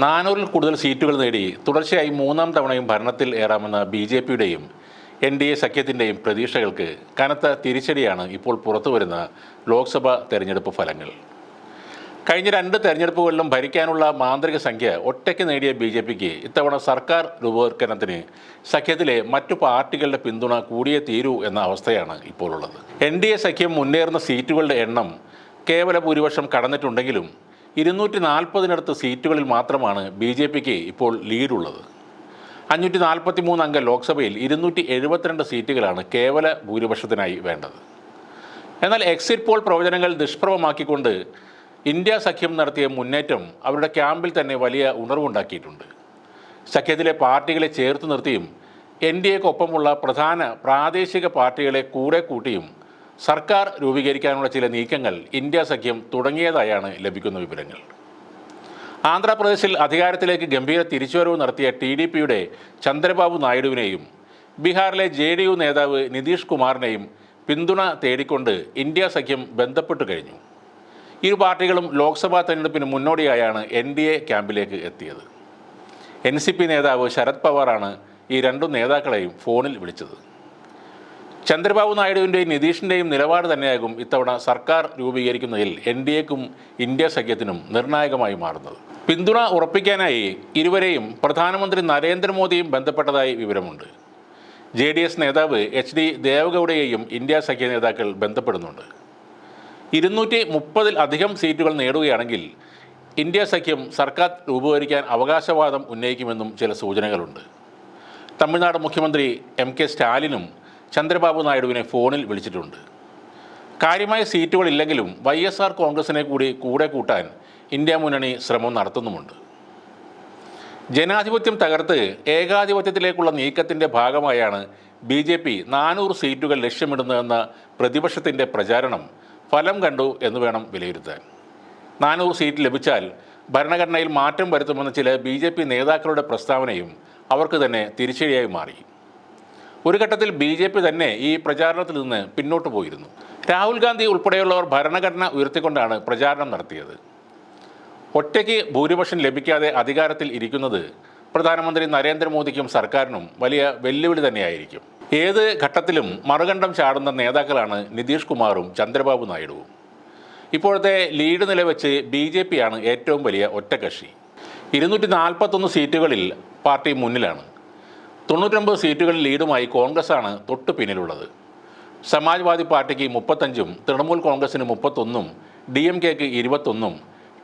നാനൂറിൽ കൂടുതൽ സീറ്റുകൾ നേടി തുടർച്ചയായി മൂന്നാം തവണയും ഭരണത്തിൽ ഏറാമെന്ന ബി ജെ പിയുടെയും എൻ ഡി എ സഖ്യത്തിന്റെയും പ്രതീക്ഷകൾക്ക് കനത്ത തിരിച്ചടിയാണ് ഇപ്പോൾ പുറത്തുവരുന്ന ലോക്സഭാ തെരഞ്ഞെടുപ്പ് ഫലങ്ങൾ. കഴിഞ്ഞ രണ്ട് തെരഞ്ഞെടുപ്പുകളിലും ഭരിക്കാനുള്ള മാന്ത്രിക സംഖ്യ ഒറ്റയ്ക്ക് നേടിയ ബി ജെ പിക്ക് ഇത്തവണ സർക്കാർ രൂപവത്കരണത്തിന് സഖ്യത്തിലെ മറ്റു പാർട്ടികളുടെ പിന്തുണ കൂടിയേ തീരൂ എന്ന അവസ്ഥയാണ് ഇപ്പോഴുള്ളത്. എൻ ഡി എ സഖ്യം മുന്നേറുന്ന സീറ്റുകളുടെ എണ്ണം കേവല ഭൂരിപക്ഷം കടന്നിട്ടുണ്ടെങ്കിലും ഇരുന്നൂറ്റി നാൽപ്പതിനടുത്ത് സീറ്റുകളിൽ മാത്രമാണ് ബി ജെ പിക്ക് ഇപ്പോൾ ലീഡുള്ളത്. അഞ്ഞൂറ്റി നാൽപ്പത്തി മൂന്ന് അംഗ ലോക്സഭയിൽ ഇരുന്നൂറ്റി എഴുപത്തിരണ്ട് സീറ്റുകളാണ് കേവല ഭൂരിപക്ഷത്തിനായി വേണ്ടത്. എന്നാൽ എക്സിറ്റ് പോൾ പ്രവചനങ്ങൾ നിഷ്പ്രഭമാക്കിക്കൊണ്ട് ഇന്ത്യ സഖ്യം നടത്തിയ മുന്നേറ്റം അവരുടെ ക്യാമ്പിൽ തന്നെ വലിയ ഉണർവുണ്ടാക്കിയിട്ടുണ്ട്. സഖ്യത്തിലെ പാർട്ടികളെ ചേർത്ത് നിർത്തിയും എൻ ഡി എക്കൊപ്പമുള്ള പ്രധാന പ്രാദേശിക പാർട്ടികളെ കൂടെ കൂട്ടിയും സർക്കാർ രൂപീകരിക്കാനുള്ള ചില നീക്കങ്ങൾ ഇന്ത്യ സഖ്യം തുടങ്ങിയതായാണ് ലഭിക്കുന്ന വിവരങ്ങൾ. ആന്ധ്രാപ്രദേശിൽ അധികാരത്തിലേക്ക് ഗംഭീര തിരിച്ചുവരവ് നടത്തിയ ടി ഡി പിയുടെ ചന്ദ്രബാബു നായിഡുവിനെയും ബീഹാറിലെ ജെ ഡി യു നേതാവ് നിതീഷ് കുമാറിനെയും പിന്തുണ തേടിക്കൊണ്ട് ഇന്ത്യ സഖ്യം ബന്ധപ്പെട്ടു കഴിഞ്ഞു. ഇരു പാർട്ടികളും ലോക്സഭാ തെരഞ്ഞെടുപ്പിന് മുന്നോടിയായാണ് എൻ ഡി എ ക്യാമ്പിലേക്ക് എത്തിയത്. എൻ സി പി നേതാവ് ശരത് പവാറാണ് ഈ രണ്ടു നേതാക്കളെയും ഫോണിൽ വിളിച്ചത്. ചന്ദ്രബാബു നായിഡുവിന്റെയും നിതീഷിന്റെയും നിലപാട് തന്നെയാകും ഇത്തവണ സർക്കാർ രൂപീകരിക്കുന്നതിൽ എൻ ഡി എക്കും ഇന്ത്യ സഖ്യത്തിനും നിർണായകമായി മാറുന്നത്. പിന്തുണ ഉറപ്പിക്കാനായി ഇരുവരെയും പ്രധാനമന്ത്രി നരേന്ദ്രമോദിയും ബന്ധപ്പെട്ടതായി വിവരമുണ്ട്. ജെ ഡി എസ് നേതാവ് എച്ച് ഡി ദേവഗൌഡയെയും ഇന്ത്യ സഖ്യ നേതാക്കൾ ബന്ധപ്പെടുന്നുണ്ട്. ഇരുന്നൂറ്റി മുപ്പതിൽ അധികം സീറ്റുകൾ നേടുകയാണെങ്കിൽ ഇന്ത്യ സഖ്യം സർക്കാർ രൂപീകരിക്കാൻ അവകാശവാദം ഉന്നയിക്കുമെന്നും ചില സൂചനകളുണ്ട്. തമിഴ്നാട് മുഖ്യമന്ത്രി എം കെ സ്റ്റാലിനും ചന്ദ്രബാബു നായിഡുവിനെ ഫോണിൽ വിളിച്ചിട്ടുണ്ട്. കാര്യമായ സീറ്റുകളില്ലെങ്കിലും വൈ എസ് ആർ കോൺഗ്രസിനെ കൂടി കൂടെ കൂട്ടാൻ ഇന്ത്യ മുന്നണി ശ്രമം നടത്തുന്നുമുണ്ട്. ജനാധിപത്യം തകർത്ത് ഏകാധിപത്യത്തിലേക്കുള്ള നീക്കത്തിന്റെ ഭാഗമായാണ് ബി ജെ പി നാനൂറ് സീറ്റുകൾ ലക്ഷ്യമിടുന്നതെന്ന പ്രതിപക്ഷത്തിന്റെ പ്രചാരണം ഫലം കണ്ടു എന്ന് വേണം വിലയിരുത്താൻ. നാനൂറ് സീറ്റ് ലഭിച്ചാൽ ഭരണഘടനയിൽ മാറ്റം വരുത്തുമെന്ന ചില ബി നേതാക്കളുടെ പ്രസ്താവനയും അവർക്ക് തന്നെ തിരിച്ചടിയായി മാറി. ഒരു ഘട്ടത്തിൽ ബി ജെ പി തന്നെ ഈ പ്രചാരണത്തിൽ നിന്ന് പിന്നോട്ട് പോയിരുന്നു. രാഹുൽ ഗാന്ധി ഉൾപ്പെടെയുള്ളവർ ഭരണഘടന ഉയർത്തിക്കൊണ്ടാണ് പ്രചാരണം നടത്തിയത്. ഒറ്റയ്ക്ക് ഭൂരിപക്ഷം ലഭിക്കാതെ അധികാരത്തിൽ ഇരിക്കുന്നത് പ്രധാനമന്ത്രി നരേന്ദ്രമോദിക്കും സർക്കാരിനും വലിയ വെല്ലുവിളി തന്നെയായിരിക്കും. ഏത് ഘട്ടത്തിലും മറുകണ്ഠം ചാടുന്ന നേതാക്കളാണ് നിതീഷ് കുമാറും ചന്ദ്രബാബു നായിഡുവും. ഇപ്പോഴത്തെ ലീഡ് നില വെച്ച് ബി ജെ പിയാണ് ഏറ്റവും വലിയ ഒറ്റകക്ഷി. ഇരുന്നൂറ്റി നാൽപ്പത്തൊന്ന് സീറ്റുകളിൽ പാർട്ടി മുന്നിലാണ്. തൊണ്ണൂറ്റൊമ്പത് സീറ്റുകളിൽ ലീഡുമായി കോൺഗ്രസ്സാണ് തൊട്ടു പിന്നിലുള്ളത്. സമാജ്വാദി പാർട്ടിക്ക് മുപ്പത്തഞ്ചും തൃണമൂൽ കോൺഗ്രസിന് മുപ്പത്തൊന്നും ഡി എം കെക്ക് ഇരുപത്തൊന്നും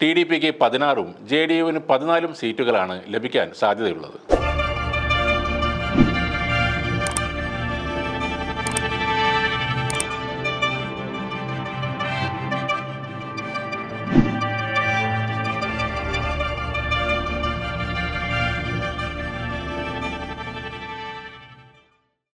ടി ഡി പിക്ക് പതിനാറും ജെ ഡി യുവിന് പതിനാലും സീറ്റുകളാണ് ലഭിക്കാൻ സാധ്യതയുള്ളത്.